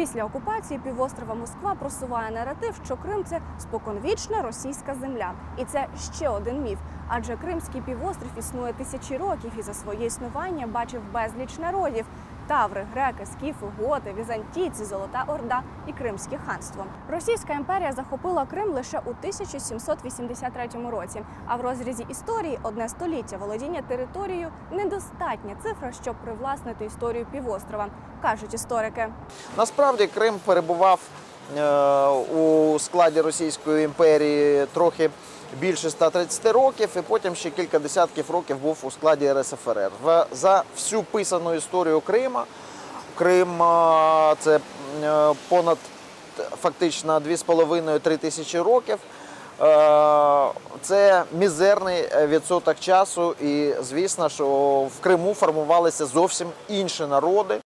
Після окупації півострова Москва просуває наратив, що Крим це споконвічна російська земля, і це ще один міф. Адже Кримський півострів існує тисячі років і за своє існування бачив безліч народів: таври, греки, скіфи, готи, візантійці, Золота Орда і Кримське ханство. Російська імперія захопила Крим лише у 1783 році. А в розрізі історії одне століття володіння територією недостатня цифра, щоб привласнити історію півострова, кажуть історики. Насправді Крим перебував у складі Російської імперії трохи більше 130 років, і потім ще кілька десятків років був у складі РСФРР. За всю писану історію Крима Крим е, це е, понад фактично 2,5-3 тисячі років. Е, Це мізерний е, відсоток часу, і звісно, що в Криму формувалися зовсім інші народи.